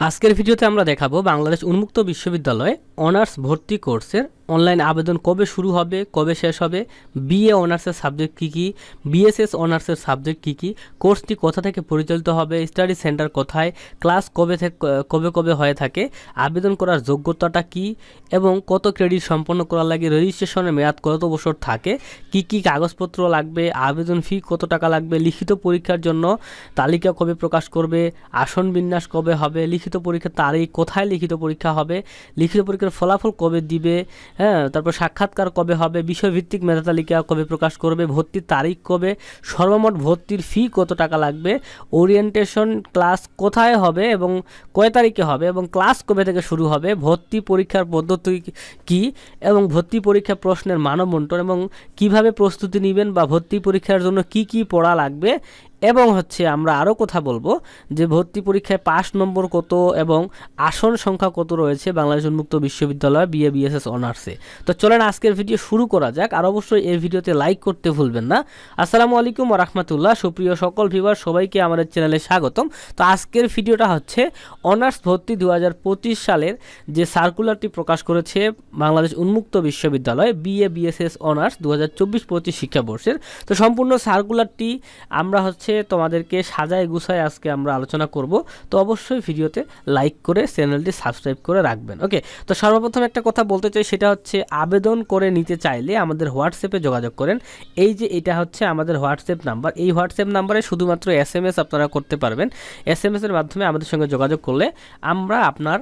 আজকের ভিডিওতে আমরা দেখাবো বাংলাদেশ উন্মুক্ত বিশ্ববিদ্যালয়ে অনার্স ভর্তি কোর্সের অনলাইন আবেদন কবে শুরু হবে, কবে শেষ হবে বিএ অনার্সের সাবজেক্ট কী কী বিএসএস অনার্সের সাবজেক্ট কী কী কোর্সটি কোথা থেকে পরিচালিত হবে স্টাডি সেন্টার কোথায় ক্লাস কবে থেকে, কবে কবে হয়ে থাকে, আবেদন করার যোগ্যতাটা কী, এবং কত ক্রেডিট সম্পন্ন করার লাগে রেজিস্ট্রেশনের মেয়াদ কত বছর থাকে, কি কি কাগজপত্র লাগবে, আবেদন ফি কত টাকা লাগবে, লিখিত পরীক্ষার জন্য তালিকা কবে প্রকাশ করবে, আসন বিন্যাস কবে হবে, লিখিত পরীক্ষার তারিখ কোথায় লিখিত পরীক্ষা হবে, লিখিত পরীক্ষার ফলাফল কবে দিবে হ্যাঁ তারপর সাক্ষাৎকার কবে হবে, বিষয়ভিত্তিক মেধা তালিকা কবে প্রকাশ করবে, ভর্তির তারিখ কবে, সর্বমোট ভর্তির ফি কত টাকা লাগবে ওরিয়েন্টেশন ক্লাস কোথায় হবে এবং কয় তারিখে হবে এবং ক্লাস কবে থেকে শুরু হবে, ভর্তি পরীক্ষার পদ্ধতি কি এবং ভর্তি পরীক্ষা প্রশ্নের মানবন্টন এবং কীভাবে প্রস্তুতি নেবেন বা ভর্তি পরীক্ষার জন্য কি কি পড়া লাগবে এবং হচ্ছে আমরা আরও কথা বলব যে ভর্তি পরীক্ষায় পাস নম্বর কত এবং আসন সংখ্যা কত রয়েছে বাংলাদেশ উন্মুক্ত বিশ্ববিদ্যালয় বিএ বিএসএস অনার্সে। তো চলেন আজকের ভিডিও শুরু করা যাক আর অবশ্যই এই ভিডিওতে লাইক করতে ভুলবেন না। আসসালামু আলাইকুম রহমতুল্লাহ। সুপ্রিয় সকল ভিউয়ার সবাইকে আমাদের চ্যানেলে স্বাগতম। তো আজকের ভিডিওটা হচ্ছে অনার্স ভর্তি দু হাজার পঁচিশ সালের যে সার্কুলারটি প্রকাশ করেছে বাংলাদেশ উন্মুক্ত বিশ্ববিদ্যালয় বিএ বিএসএস অনার্স দু হাজার চব্বিশ পঁচিশ শিক্ষাবর্ষের। তো সম্পূর্ণ সার্কুলারটি আমরা হচ্ছে তোমাদেরকে সাজায় গুছায় আজকে আমরা আলোচনা করব। তো অবশ্যই ভিডিওতে লাইক করে চ্যানেলটি সাবস্ক্রাইব করে রাখবেন ওকে তো সর্বপ্রথম একটা কথা বলতে চাই, সেটা হচ্ছে আবেদন করে নিতে চাইলে আমাদের হোয়াটসঅ্যাপে যোগাযোগ করেন। এই যে এটা হচ্ছে আমাদের হোয়াটসঅ্যাপ নাম্বার এই হোয়াটসঅ্যাপ নাম্বারে শুধুমাত্র এস এম এস আপনারা করতে পারবেন। এস এম এসের মাধ্যমে আমাদের সঙ্গে যোগাযোগ করলে আমরা আপনার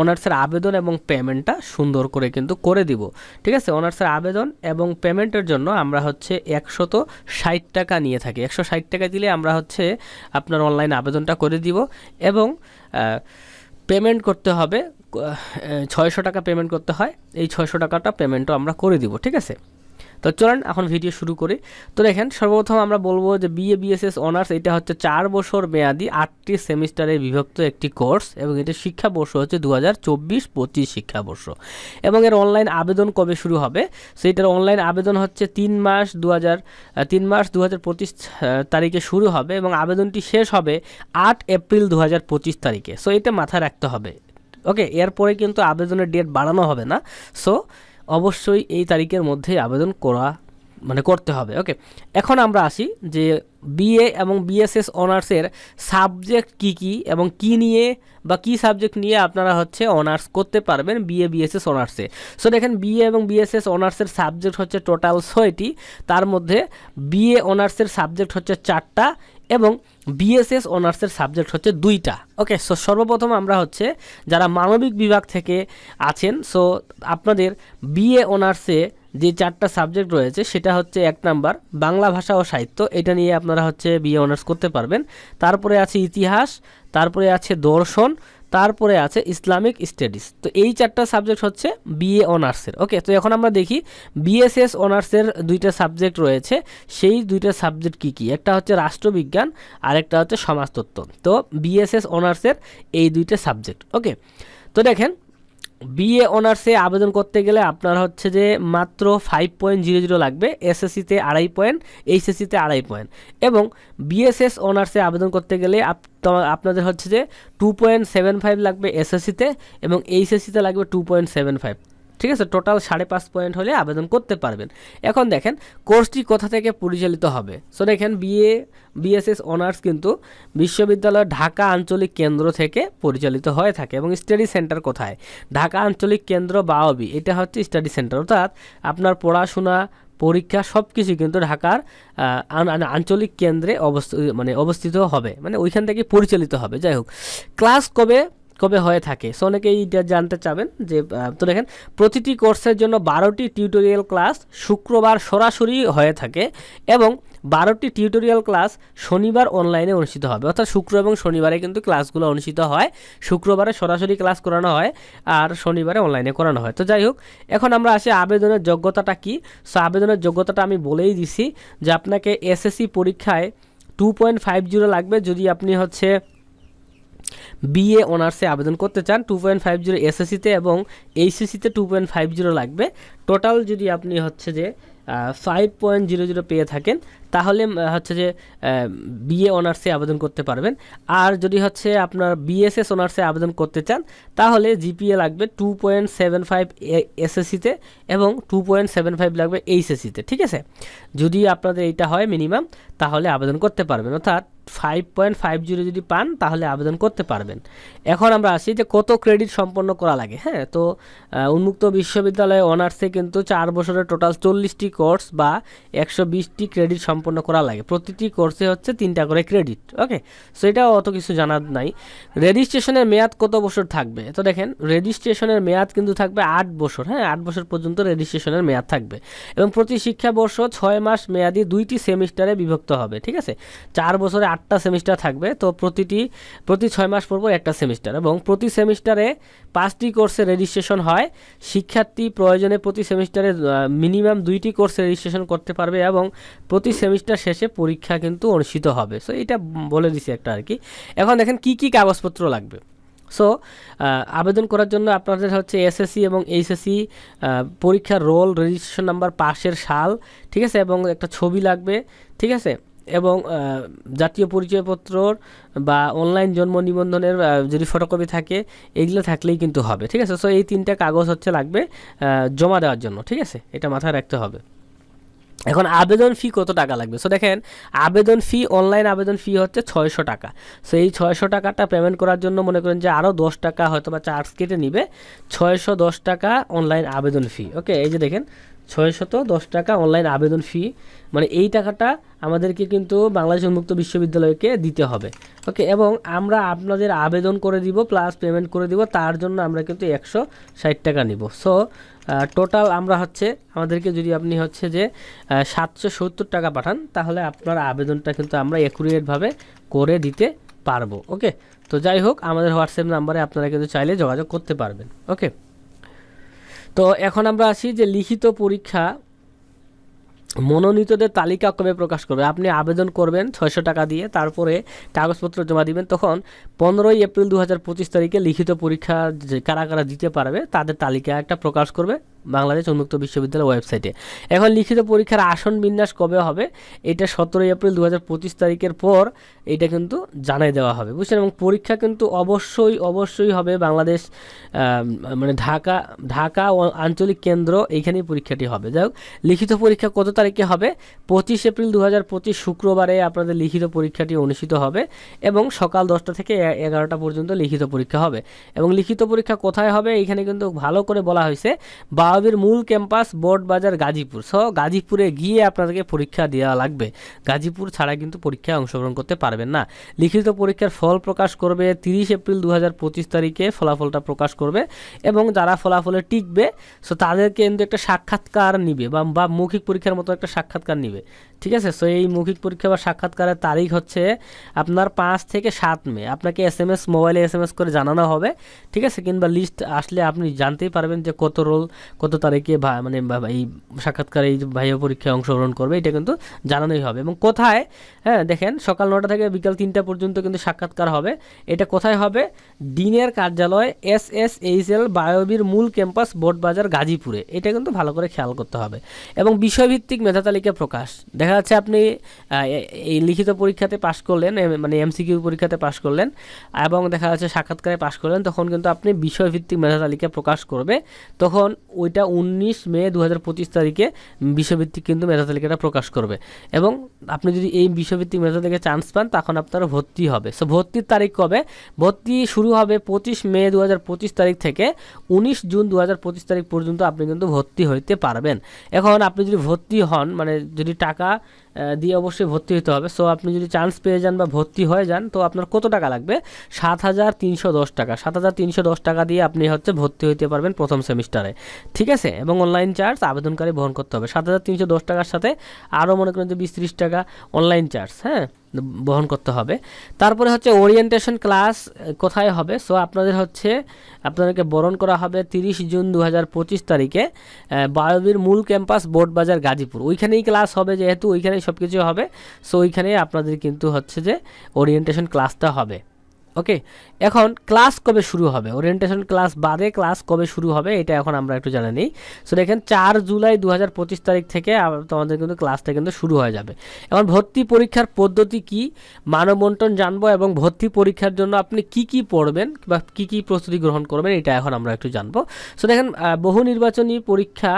অনার্সের আবেদন এবং পেমেন্টটা সুন্দর করে কিন্তু করে দিব। ঠিক আছে? অনার্সের আবেদন এবং পেমেন্টের জন্য আমরা হচ্ছে একশত ষাট টাকা নিয়ে থাকি। একশো ষাট টাকা দিলে আমরা হচ্ছে আপনার অনলাইন আবেদনটা করে দিব এবং পেমেন্ট করতে হবে ছয়শো টাকা পেমেন্ট করতে হয়। এই ছয়শো টাকাটা পেমেন্টও আমরা করে দিব। ঠিক আছে? তো চলেন এখন ভিডিও শুরু করি। তো দেখেন, সর্বপ্রথম আমরা বলব যে বিএ বিএসএস অনার্স এটা হচ্ছে চার বছর মেয়াদি আটটি সেমিস্টারে বিভক্ত একটি কোর্স এবং এটির শিক্ষাবর্ষ হচ্ছে দু হাজার চব্বিশ পঁচিশ শিক্ষাবর্ষ এবং এর অনলাইন আবেদন কবে শুরু হবে? সেইটার অনলাইন আবেদন হচ্ছে তিন মাস দু হাজার তিন মাস দু হাজার পঁচিশ তারিখে শুরু হবে এবং আবেদনটি শেষ হবে আট এপ্রিল দু হাজার পঁচিশ তারিখে। সো এটা মাথায় রাখতে হবে। ওকে এরপরে কিন্তু আবেদনের ডেট বাড়ানো হবে না। সো অবশ্যই এই তারিখের মধ্যে আবেদন করা মানে করতে হবে ওকে এখন আমরা আসি যে বিএ এবং বিএসএস অনার্সের সাবজেক্ট কি কি এবং কি নিয়ে বা কি সাবজেক্ট নিয়ে আপনারা হচ্ছে অনার্স করতে পারবেন বিএ বিএসএস অনার্সে সো দেখেন বিএ এবং বিএসএস অনার্সের সাবজেক্ট হচ্ছে টোটাল ছয়টি, তার মধ্যে বিএ অনার্সের সাবজেক্ট হচ্ছে চারটা এবং বিএসএস অনার্সের সাবজেক্ট হচ্ছে দুইটা। ওকে সো সর্বপ্রথম আমরা হচ্ছে যারা মানবিক বিভাগ থেকে আছেন সো আপনাদের বিএ অনার্সে যে চারটা সাবজেক্ট রয়েছে, সেটা হচ্ছে এক নাম্বার বাংলা ভাষা ও সাহিত্য। এটা নিয়ে আপনারা হচ্ছে বিএ অনার্স করতে পারবেন। তারপরে আছে ইতিহাস, তারপরে আছে দর্শন তারপরে আছে ইসলামিক স্টাডিজ। তো এই চারটা সাবজেক্ট হচ্ছে বিএ অনার্সের। ওকে, তো এখন আমরা দেখি বিএসএস অনার্সের দুইটা সাবজেক্ট রয়েছে। সেই দুইটা সাবজেক্ট কি কি? একটা হচ্ছে রাষ্ট্রবিজ্ঞান আর একটা হচ্ছে সমাজতত্ত্ব। তো বিএসএস অনার্সের এই দুইটা সাবজেক্ট। ওকে, তো দেখেন বিএ অনার্সে আবেদন করতে গেলে আপনার হচ্ছে যে মাত্র ফাইভ পয়েন্ট জিরো জিরো লাগবে এসএসসিতে আড়াই পয়েন্ট এইচএসসিতে আড়াই পয়েন্ট এবং বিএসএস অনার্সে আবেদন করতে গেলে আপনাদের হচ্ছে যে টু পয়েন্ট সেভেন ফাইভ লাগবে এসএসসিতে এবং এইচএসসিতে লাগবে টু পয়েন্ট সেভেন ফাইভ ঠিক আছে? টোটাল সাড়ে পাঁচ পয়েন্ট হলে আবেদন করতে পারবেন। এখন দেখেন, কোর্সটি কোথা থেকে পরিচালিত হবে? সো দেখেন বিএ বিএসএস অনার্স কিন্তু বিশ্ববিদ্যালয় ঢাকা আঞ্চলিক কেন্দ্র থেকে পরিচালিত হয়ে থাকে এবং স্টাডি সেন্টার কোথায়? ঢাকা আঞ্চলিক কেন্দ্র বাওবি এটা হচ্ছে স্টাডি সেন্টার অর্থাৎ আপনার পড়াশোনা, পরীক্ষা সব কিছু কিন্তু ঢাকার আঞ্চলিক কেন্দ্রে অবস্থিত মানে অবস্থিত হবে। মানে ওইখান থেকে পরিচালিত হবে। যাই হোক ক্লাস কবে কবে হয়ে থাকে? সো অনেকেই এটা জানতে চাবেন যে তো দেখেন, প্রতিটি কোর্সের জন্য বারোটি টিউটোরিয়াল ক্লাস শুক্রবার সরাসরি হয়ে থাকে এবং বারোটি টিউটোরিয়াল ক্লাস শনিবার অনলাইনে অনুষ্ঠিত হবে। অর্থাৎ শুক্র এবং শনিবারে কিন্তু ক্লাসগুলো অনুষ্ঠিত হয়। শুক্রবারে সরাসরি ক্লাস করানো হয় আর শনিবারে অনলাইনে করানো হয়। তো যাই হোক, এখন আমরা আসি আবেদনের যোগ্যতাটা কি? সো আবেদনের যোগ্যতাটা আমি বলেই দিছি যে, আপনাকে এসএসসি পরীক্ষায় টু পয়েন্ট ফাইভ জিরো লাগবে। যদি আপনি হচ্ছে বিএ অনার্সে আবেদন করতে চান টু পয়েন্ট ফাইভ জিরো এসএসসিতে এবং এইচএসসিতে টু পয়েন্ট ফাইভ জিরো লাগবে। টোটাল যদি আপনি হচ্ছে যে ফাইভ পয়েন্ট জিরো জিরো পেয়ে থাকেন, তাহলে হচ্ছে যে বিএ অনার্সে আবেদন করতে পারবেন। আর যদি হচ্ছে আপনার বিএসএস অনার্সে আবেদন করতে চান, তাহলে জিপিএ লাগবে টু পয়েন্ট সেভেন ফাইভ এসএসসিতে এবং টু পয়েন্ট সেভেন ফাইভ লাগবে এইচএসসিতে ঠিক আছে? যদি আপনাদের এইটা হয় মিনিমাম তাহলে আবেদন করতে পারবেন। অর্থাৎ ফাইভ পয়েন্ট ফাইভ জিরো যদি পান, তাহলে আবেদন করতে পারবেন। এখন আমরা আসি যে কত ক্রেডিট সম্পন্ন করা লাগে হ্যাঁ? তো উন্মুক্ত বিশ্ববিদ্যালয়ে অনার্সে কিন্তু চার বছরের টোটাল চল্লিশটি কোর্স বা একশো বিশটি ক্রেডিট সম্পন্ন করা লাগে। প্রতিটি কোর্সে হচ্ছে তিনটা করে ক্রেডিট, ওকে? সো এটা অত কিছু জানার নাই। রেজিস্ট্রেশনের মেয়াদ কত বছর থাকবে? তো দেখেন, রেজিস্ট্রেশনের মেয়াদ কিন্তু থাকবে আট বছর হ্যাঁ? আট বছর পর্যন্ত রেজিস্ট্রেশনের মেয়াদ থাকবে। এবং প্রতি শিক্ষাবর্ষ ছয় মাস মেয়াদি দুইটি সেমিস্টারে বিভক্ত হবে, ঠিক আছে? চার বছরে আটটা সেমিস্টার থাকবে, তো প্রতিটি, প্রতি ছয় মাস পর পর একটা সেমিস্টার। এবং প্রতি সেমিস্টারে পাঁচটি কোর্সে রেজিস্ট্রেশন হয়। শিক্ষার্থী প্রয়োজনে প্রতি সেমিস্টারে মিনিমাম দুইটি কোর্সে রেজিস্ট্রেশন করতে পারবে এবং প্রতি সেমিস্টার শেষে পরীক্ষা কিন্তু অনুষ্ঠিত হবে। সো এটা বলে দিছি একটা আর কি। এখন দেখেন কি কি কাগজপত্র লাগবে। সো আবেদন করার জন্য আপনাদের হচ্ছে এসএসসি এবং এইচএসসি পরীক্ষার রোল রেজিস্ট্রেশন নাম্বার পাশের সাল, ঠিক আছে, এবং একটা ছবি লাগবে, ঠিক আছে? এবং জাতীয় পরিচয়পত্র বা অনলাইন জন্ম নিবন্ধনের যদি ফটোকপি থাকে, এগুলো থাকলেই কিন্তু হবে, ঠিক আছে? সো এই তিনটা কাগজ হচ্ছে লাগবে জমা দেওয়ার জন্য, ঠিক আছে? এটা মাথায় রাখতে হবে। এখন আবেদন ফি কত টাকা লাগবে? সো দেখেন, আবেদন ফি অনলাইন আবেদন ফি হচ্ছে ছয়শো টাকা। সো এই ছয়শো টাকাটা পেমেন্ট করার জন্য মনে করেন যে আরও দশ টাকা হয়তো বা চার্জ কেটে নিবে। ছয়শো দশ টাকা অনলাইন আবেদন ফি ওকে এই যে দেখেন ছয়শত দশ টাকা অনলাইন আবেদন ফি মানে এই টাকাটা আমাদেরকে কিন্তু বাংলাদেশ উন্মুক্ত বিশ্ববিদ্যালয়কে দিতে হবে ওকে এবং আমরা আপনাদের আবেদন করে দিব প্লাস পেমেন্ট করে দিব, তার জন্য আমরা কিন্তু একশো ষাট টাকা নিব। সো টোটাল আমরা হচ্ছে, আমাদেরকে যদি আপনি হচ্ছে যে সাতশো সত্তর টাকা পাঠান, তাহলে আপনার আবেদনটা কিন্তু আমরা অ্যাকুরেটভাবে করে দিতে পারব ওকে তো যাই হোক, আমাদের হোয়াটসঅ্যাপ নাম্বারে আপনারা কিন্তু চাইলে যোগাযোগ করতে পারবেন ওকে তো এখন আমরা আসি যে লিখিত পরীক্ষা মনোনীতদের তালিকা কবে প্রকাশ করবে? আপনি আবেদন করবেন ছয়শো টাকা দিয়ে, তারপরে কাগজপত্র জমা দিবেন, তখন পনেরোই এপ্রিল দু হাজার পঁচিশ তারিখে লিখিত পরীক্ষা কারা কারা দিতে পারবে, তাদের তালিকা একটা প্রকাশ করবে। বাংলাদেশ উন্মুক্ত বিশ্ববিদ্যালয় ওয়েবসাইটে। এখন লিখিত পরীক্ষার আসন বিন্যাস কবে হবে? এটা সতেরোই এপ্রিল দু হাজার পঁচিশ তারিখের পর এটা কিন্তু জানাই দেওয়া হবে, বুঝছেন? এবং পরীক্ষা কিন্তু অবশ্যই অবশ্যই হবে বাংলাদেশ মানে ঢাকা ঢাকা আঞ্চলিক কেন্দ্র এইখানেই পরীক্ষাটি হবে। যাই লিখিত পরীক্ষা কত তারিখে হবে? পঁচিশ এপ্রিল দু হাজার পঁচিশ শুক্রবারে আপনাদের লিখিত পরীক্ষাটি অনুষ্ঠিত হবে এবং সকাল দশটা থেকে এগারোটা পর্যন্ত লিখিত পরীক্ষা হবে। এবং লিখিত পরীক্ষা কোথায় হবে? এখানে কিন্তু ভালো করে বলা হয়েছে বাওয়াবির মূল ক্যাম্পাস বোর্ড বাজার গাজীপুর। সহ গাজীপুরে গিয়ে আপনাদেরকে পরীক্ষা দেওয়া লাগবে। গাজীপুর ছাড়া কিন্তু পরীক্ষায় অংশগ্রহণ করতে পারবেন না। লিখিত পরীক্ষার ফল প্রকাশ করবে তিরিশ এপ্রিল দু হাজার পঁচিশ তারিখে, ফলাফলটা প্রকাশ করবে এবং যারা ফলাফলে টিকবে সো তাদেরকে কিন্তু একটা সাক্ষাৎকার নিবে বা বা মৌখিক পরীক্ষার মতো একটা সাক্ষাৎকার নিবে। ঠিক আছে? সো এই মৌখিক পরীক্ষা বা সাক্ষাৎকারের তারিখ হচ্ছে আপনার পাঁচ থেকে সাত মে। আপনাকে এস এম এস, মোবাইলে এস এম এস করে জানানো হবে। ঠিক আছে? কিংবা লিস্ট আসলে আপনি জানতেই পারবেন যে কত রোল কত তারিখে মানে এই সাক্ষাৎকারে এই ভাইয়া পরীক্ষায় অংশগ্রহণ করবে, এটা কিন্তু জানানোই হবে। এবং কোথায় হ্যাঁ দেখেন, সকাল নটা থেকে বিকাল তিনটা পর্যন্ত কিন্তু সাক্ষাৎকার হবে। এটা কোথায় হবে? ডিনের কার্যালয় এস এস এইচ এল বায়োবির মূল ক্যাম্পাস বোর্ডবাজার গাজীপুরে। এটা কিন্তু ভালো করে খেয়াল করতে হবে। এবং বিষয়ভিত্তিক মেধা তালিকা প্রকাশ। দেখা যাচ্ছে আপনি এই লিখিত পরীক্ষাতে পাশ করলেন মানে এমসিকিউ পরীক্ষাতে পাশ করলেন, এবং দেখা যাচ্ছে সাক্ষাৎকারে পাশ করলেন, তখন কিন্তু আপনি বিষয়ভিত্তিক মেধা তালিকা প্রকাশ করবে। তখন ওইটা উনিশ মে দু হাজার পঁচিশ তারিখে বিষয়ভিত্তিক কিন্তু মেধা তালিকাটা প্রকাশ করবে। এবং আপনি যদি এই বিষয়ভিত্তিক মেধা থেকে চান্স পান, তখন আপনারা ভর্তি হবে। সো ভর্তির তারিখ কবে? ভর্তি শুরু হবে পঁচিশ মে দু হাজার পঁচিশ তারিখ থেকে উনিশ জুন দু হাজার পঁচিশ তারিখ পর্যন্ত আপনি কিন্তু ভর্তি হইতে পারবেন। এখন আপনি যদি ভর্তি হন মানে যদি টাকা দিয়ে অবশ্যই ভর্তি হতে হবে। সো আপনি যদি চান্স পেয়ে যান বা ভর্তি হয়ে যান, তো আপনার কত টাকা লাগবে? সাত হাজার তিনশো দশ টাকা। সাত হাজার তিনশো দশ টাকা দিয়ে আপনি হচ্ছে ভর্তি হইতে পারবেন প্রথম সেমিস্টারে ঠিক আছে? এবং অনলাইন চার্জ আবেদনকারী বহন করতে হবে। সাত হাজার তিনশো দশ টাকার সাথে আরও মনে করেন যে বিশ টাকা অনলাইন চার্জ হ্যাঁ? বহন করতে হবে। তারপরে হচ্ছে ওরিয়েন্টেশন ক্লাস কোথায় হবে? সো আপনাদের হচ্ছে, আপনাদেরকে বরণ করা হবে তিরিশ জুন দু হাজার পঁচিশ তারিখে বায়বীর মূল ক্যাম্পাস বোর্ডবাজার গাজীপুর। ওইখানেই ক্লাস হবে যেহেতু, ওইখানেই সব কিছু হবে। সো ওইখানেই আপনাদের কিন্তু হচ্ছে যে ওরিয়েন্টেশন ক্লাসটা হবে। ওকে এখন ক্লাস কবে শুরু হবে? ওরিয়েন্টেশন ক্লাস বাদে ক্লাস কবে শুরু হবে, এটা এখন আমরা একটু জানা নিই। সো দেখেন, চার জুলাই দু হাজার পঁচিশ তারিখ থেকে তোমাদের কিন্তু ক্লাসটা কিন্তু শুরু হয়ে যাবে। এখন ভর্তি পরীক্ষার পদ্ধতি কি? মানবন্টন জানব এবং ভর্তি পরীক্ষার জন্য আপনি কি কি পড়বেন বা কি কি প্রস্তুতি গ্রহণ করবেন, এটা এখন আমরা একটু জানব। সো দেখেন বহু নির্বাচনী পরীক্ষা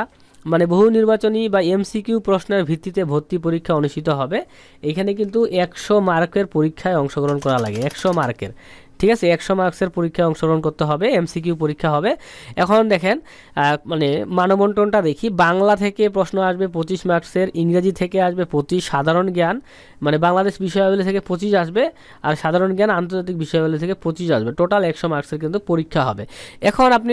মানে বহু নির্বাচনী বা এমসিকিউ প্রশ্নের ভিত্তিতে ভর্তি পরীক্ষা অনুষ্ঠিত হবে। এখানে কিন্তু একশো মার্কের পরীক্ষায় অংশগ্রহণ করা লাগে, একশো মার্কের। ঠিক আছে, একশো মার্কসের পরীক্ষায় অংশগ্রহণ করতে হবে এমসিকিউ পরীক্ষা হবে। এখন দেখেন মানে মানবন্টনটা দেখি, বাংলা থেকে প্রশ্ন আসবে পঁচিশ মার্কসের ইংরেজি থেকে আসবে পঁচিশ, সাধারণ জ্ঞান মানে বাংলাদেশ বিষয়াবলী থেকে পঁচিশ আসবে, আর সাধারণ জ্ঞান আন্তর্জাতিক বিষয়াবলী থেকে পঁচিশ আসবে। টোটাল একশো মার্কসের কিন্তু পরীক্ষা হবে। এখন আপনি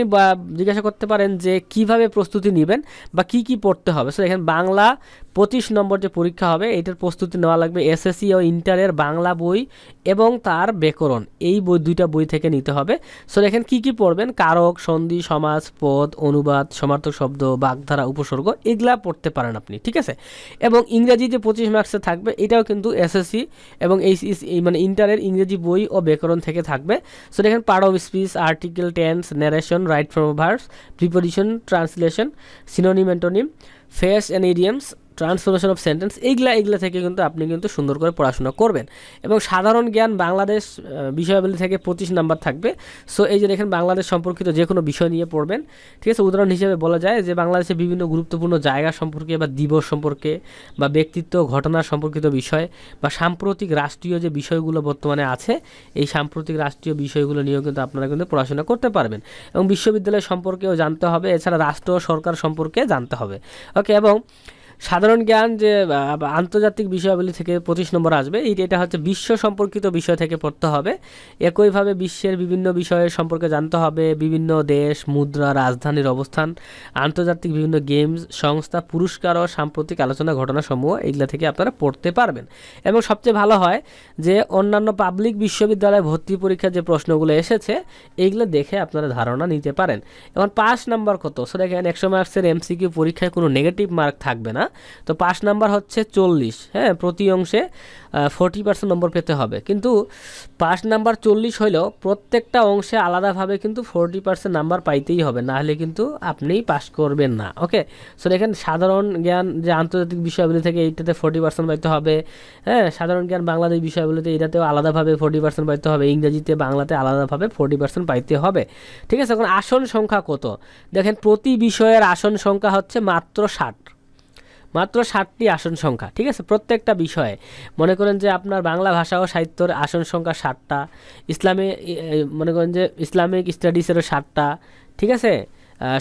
জিজ্ঞাসা করতে পারেন যে কীভাবে প্রস্তুতি নেবেন বা কি কি পড়তে হবে? সো দেখেন, বাংলা পঁচিশ নম্বর যে পরীক্ষা হবে, এটার প্রস্তুতি নেওয়া লাগবে এসএসসি ও ইন্টারের বাংলা বই এবং তার ব্যাকরণ। এই বই, দুইটা বই থেকে নিতে হবে। সো দেখেন কি কি পড়বেন? কারক, সন্ধি, সমাজ, পদ, অনুবাদ, সমার্থক শব্দ, বাগধারা, উপসর্গ, এগুলা পড়তে পারেন আপনি, ঠিক আছে? এবং ইংরেজি যে পঁচিশ মার্কসে থাকবে, এটাও কিন্তু এসএসসি এবং এই মানে ইন্টারের ইংরেজি বই ও ব্যাকরণ থেকে থাকবে। সো দেখেন part of speech, article tense narration right from verbs preposition translation synonym antonym phrase and idioms transformation of sentence, এইগুলা এগুলা থেকে কিন্তু আপনি কিন্তু সুন্দর করে পড়াশোনা করবেন। এবং সাধারণ জ্ঞান বাংলাদেশ বিষয়াবলী থেকে পঁচিশ নাম্বার থাকবে। সো এই যে দেখেন বাংলাদেশ সম্পর্কিত যে কোনো বিষয় নিয়ে পড়বেন। ঠিক আছে, উদাহরণ হিসেবে বলা যায় যে বাংলাদেশের বিভিন্ন গুরুত্বপূর্ণ জায়গা সম্পর্কে বা দিবস সম্পর্কে বা ব্যক্তিত্ব, ঘটনা সম্পর্কিত বিষয় বা সাম্প্রতিক রাষ্ট্রীয় যে বিষয়গুলো বর্তমানে আছে, এই সাম্প্রতিক রাষ্ট্রীয় বিষয়গুলো নিয়েও কিন্তু আপনারা কিন্তু পড়াশোনা করতে পারবেন। এবং বিশ্ববিদ্যালয় সম্পর্কেও জানতে হবে, এছাড়া রাষ্ট্র সরকার সম্পর্কে জানতে হবে। ওকে এবং সাধারণ জ্ঞান যে আন্তর্জাতিক বিষয়াবলী থেকে পঁচিশ নম্বর আসবে এটা হচ্ছে বিশ্ব সম্পর্কিত বিষয় থেকে পড়তে হবে। একইভাবে বিশ্বের বিভিন্ন বিষয়ের সম্পর্কে জানতে হবে, বিভিন্ন দেশ, মুদ্রা, রাজধানীর অবস্থান, আন্তর্জাতিক বিভিন্ন গেমস, সংস্থা, পুরস্কার ও সাম্প্রতিক আলোচনা ঘটনাসমূহ, এইগুলা থেকে আপনারা পড়তে পারবেন। এবং সবচেয়ে ভালো হয় যে, অন্যান্য পাবলিক বিশ্ববিদ্যালয়ে ভর্তি পরীক্ষার যে প্রশ্নগুলো এসেছে, এইগুলো দেখে আপনারা ধারণা নিতে পারেন। এখন পাস নাম্বার কত? সো দেখেন একশো মার্কসের এমসিকিউ পরীক্ষায় কোনো নেগেটিভ মার্ক থাকবে না। তো পাস নাম্বার হচ্ছে চল্লিশ হ্যাঁ প্রতি অংশে ফোরটি পার্সেন্ট নম্বর পেতে হবে। কিন্তু পাস নাম্বার চল্লিশ হলেও প্রত্যেকটা অংশে আলাদাভাবে কিন্তু ফোরটি পার্সেন্ট নাম্বার পাইতেই হবে না হলে কিন্তু আপনি পাস করবেন না, ওকে? সো দেখেন, সাধারণ জ্ঞান যে আন্তর্জাতিক বিষয়াবলী থেকে এইটাতে ফোরটি পার্সেন্ট পাইতে হবে হ্যাঁ সাধারণ জ্ঞান বাংলাদেশ বিষয়গুলোতে এটাতেও আলাদাভাবে ফোরটি পার্সেন্ট পাইতে হবে, ইংরেজিতে, বাংলাতে আলাদাভাবে ফোরটি পার্সেন্ট পাইতে হবে। ঠিক আছে, এখন আসন সংখ্যা কত? দেখেন, প্রতি বিষয়ের আসন সংখ্যা হচ্ছে মাত্র ষাট। মাত্র ষাটটি আসন সংখ্যা, ঠিক আছে? প্রত্যেকটা বিষয়ে। মনে করেন যে আপনার বাংলা ভাষা ও সাহিত্যর আসন সংখ্যা ষাটটা ইসলামে মনে করেন যে ইসলামিক স্টাডিজেরও ষাটটা ঠিক আছে?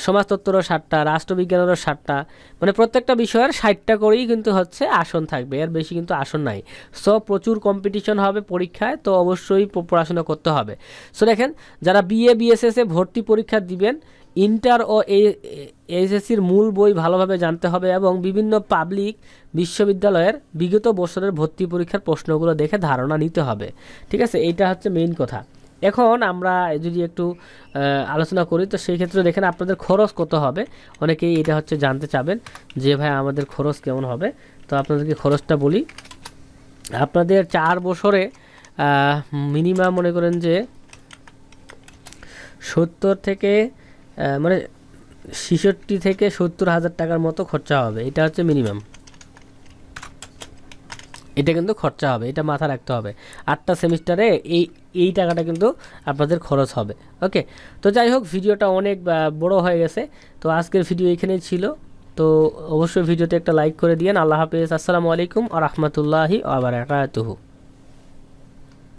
সমাজতত্ত্বরও ষাটটা রাষ্ট্রবিজ্ঞানেরও ষাটটা মানে প্রত্যেকটা বিষয়ের ষাটটা করেই কিন্তু হচ্ছে আসন থাকবে, এর বেশি কিন্তু আসন নাই। সো প্রচুর কম্পিটিশন হবে পরীক্ষায়, তো অবশ্যই পড়াশোনা করতে হবে। সো দেখেন, যারা বিএ বিএসএস ভর্তি পরীক্ষা দিবেন ইন্টার ও এইচএসসির মূল বই ভালোভাবে জানতে হবে এবং বিভিন্ন পাবলিক বিশ্ববিদ্যালয়ের বিগত বছরের ভর্তি পরীক্ষার প্রশ্নগুলো দেখে ধারণা নিতে হবে। ঠিক আছে? এইটা হচ্ছে মেইন কথা। এখন আমরা যদি একটু আলোচনা করি, তো সেই ক্ষেত্রে দেখেন আপনাদের খরচ কত হবে? অনেকেই এটা হচ্ছে জানতে চাবেন যে, ভাই, আমাদের খরচ কেমন হবে? তো আপনাদেরকে খরচটা বলি। আপনাদের চার বছরে মিনিমাম মনে করেন যে, সত্তর থেকে মানে ছেষট্টি থেকে সত্তর হাজার টাকার মতো খরচা হবে। এটা হচ্ছে মিনিমাম এটা কিন্তু খরচা হবে, এটা মাথা রাখতে হবে। আটটা সেমিস্টারে এই এই টাকাটা কিন্তু আপনাদের খরচ হবে। ওকে? তো যাই হোক, ভিডিওটা অনেক বড় হয়ে গেছে। তো আজকের ভিডিও এখানেই ছিল। তো অবশ্যই ভিডিওতে একটা লাইক করে দিয়েন। আল্লাহ হাফেজ। আসসালামু আলাইকুম আ রহমতুল্লাহি আবার